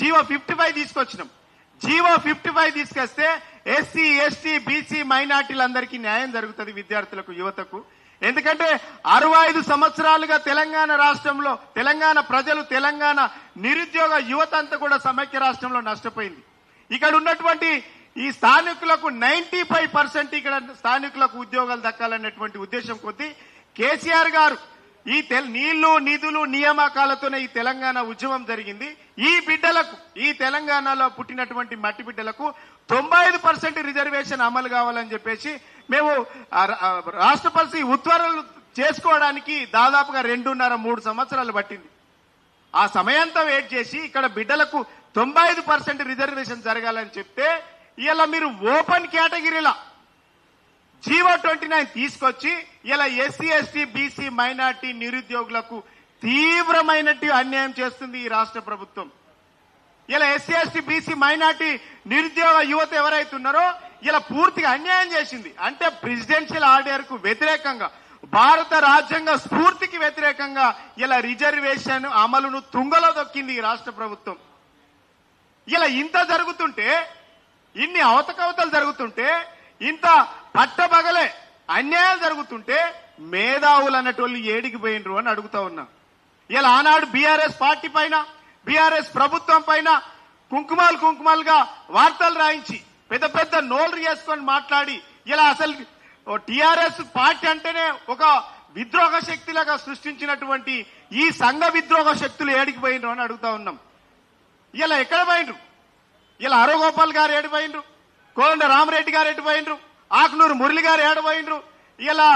GO fifty five తీసుకొచ్చినాం. GO fifty five తీసుకొస్తే SC ST BC మైనార్టీలందరికీ న్యాయం జరుగుతుంది విద్యార్థులకు యువతకు. ఎందుకంటే అరవై ఐదు సంవత్సరాలుగా తెలంగాణ రాష్ట్రంలో తెలంగాణ ప్రజలు తెలంగాణ నిరుద్యోగ యువత అంతా కూడా సమైక్య రాష్ట్రంలో నష్టపోయింది. ఇక్కడ ఉన్నటువంటి ఈ స్థానికులకు నైన్టీ ఫైవ్ పర్సెంట్ ఇక్కడ స్థానికులకు ఉద్యోగాలు దక్కాలనేటువంటి ఉద్దేశం కొద్దీ కేసీఆర్ గారు ఈ తెల్ నీళ్ళు నిధులు నియామకాలతోనే ఈ తెలంగాణ ఉద్యమం జరిగింది. ఈ బిడ్డలకు ఈ తెలంగాణలో పుట్టినటువంటి మట్టి బిడ్డలకు తొంభై ఐదు పర్సెంట్ రిజర్వేషన్ అమలు కావాలని చెప్పేసి మేము రాష్ట్ర రా- రాష్ట్రపతి ఉత్తర్వులు చేసుకోవడానికి దాదాపుగా రెండున్నర మూడు సంవత్సరాలు పట్టింది. ఆ సమయంతో వెయిట్ చేసి ఇక్కడ బిడ్డలకు తొంభై ఐదు పర్సెంట్ రిజర్వేషన్ జరగాలని చెప్తే ఇలా మీరు ఓపెన్ కేటగిరీలా జీవో ట్వంటీ నైన్ తీసుకొచ్చి ఇలా ఎస్సీ ఎస్టీ బీసీ మైనార్టీ నిరుద్యోగులకు తీవ్రమైనట్టు అన్యాయం చేస్తుంది ఈ రాష్ట్ర ప్రభుత్వం. ఇలా ఎస్సీ ఎస్టీ బీసీ మైనార్టీ నిరుద్యోగ యువత ఎవరైతే ఉన్నారో ఇలా పూర్తిగా అన్యాయం చేసింది. అంటే ప్రెసిడెన్షియల్ ఆర్డర్కు వ్యతిరేకంగా భారత రాజ్యాంగ స్ఫూర్తికి వ్యతిరేకంగా ఇలా రిజర్వేషన్ అమలును తుంగలో దొక్కింది ఈ రాష్ట్ర ప్రభుత్వం. ఇలా ఇంత జరుగుతుంటే ఇన్ని అవతకవతలు జరుగుతుంటే ఇంత పట్టబగలే అన్యాయం జరుగుతుంటే మేధావులు అన్నటోళ్ళు ఏడికి పోయినరు అని అడుగుతా ఉన్నా. ఇలా ఆనాడు బీఆర్ఎస్ పార్టీ పైన బీఆర్ఎస్ ప్రభుత్వం పైన కుంకుమాలు కుంకుమాలుగా వార్తలు రాయించి పెద్ద పెద్ద నోళ్ళు చేసుకొని మాట్లాడి ఇలా అసలు టిఆర్ఎస్ పార్టీ అంటేనే ఒక విద్రోహ శక్తిలాగా సృష్టించినటువంటి ఈ సంఘ విద్రోహ శక్తులు ఏడికి పోయినరు అని అడుగుతా ఉన్నాం. ఇలా ఎక్కడ పోయినరు? ఇలా అరగోపాల్ గారు ఏడిపోయినరు కోదండ రామరెడ్డి గారు ఎటు ఆకునూరు మురళి గారు ఏడిపోయినరు ఇలా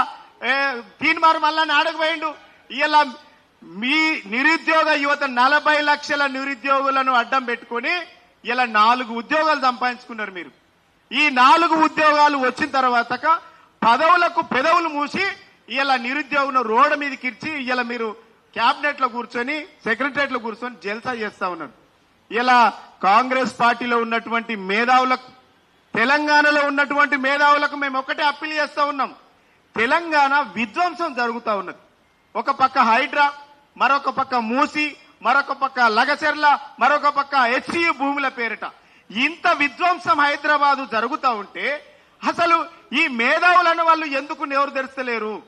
తీన్మారు మల్లాన్ని ఆడకపోయిండు ఇలా మీ నిరుద్యోగ యువత నలభై లక్షల నిరుద్యోగులను అడ్డం పెట్టుకొని ఇలా నాలుగు ఉద్యోగాలు సంపాదించుకున్నారు మీరు. ఈ నాలుగు ఉద్యోగాలు వచ్చిన తర్వాత పదవులకు పెదవులు మూసి ఇలా నిరుద్యోగులను రోడ్డు మీదకి ఇచ్చి ఇలా మీరు క్యాబినెట్లో కూర్చొని సెక్రటరియట్లో కూర్చొని జల్సా చేస్తా ఉన్నారు. ఇలా కాంగ్రెస్ పార్టీలో ఉన్నటువంటి మేధావులకు తెలంగాణలో ఉన్నటువంటి మేధావులకు మేము ఒకటే అప్పీల్ చేస్తా ఉన్నాం. తెలంగాణ విధ్వంసం జరుగుతూ ఉన్నది. ఒక పక్క హైడ్రా మరొక పక్క మూసి మరొక పక్క లగచెర్ల మరొక పక్క హెచ్సియు భూముల పేరిట. ఇంత విధ్వంసం హైదరాబాదు జరుగుతూ ఉంటే అసలు ఈ మేధావులన్న వాళ్ళు ఎందుకు నోరు తెరుస్తలేరు?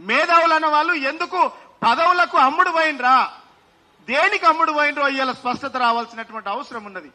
మేధావులన్న వాళ్ళు ఎందుకు పదవులకు అమ్ముడు పోయినరా? దేనికి అమ్ముడు పోయినరో ఇవాళ స్పష్టత రావాల్సినటువంటి అవసరం ఉన్నది.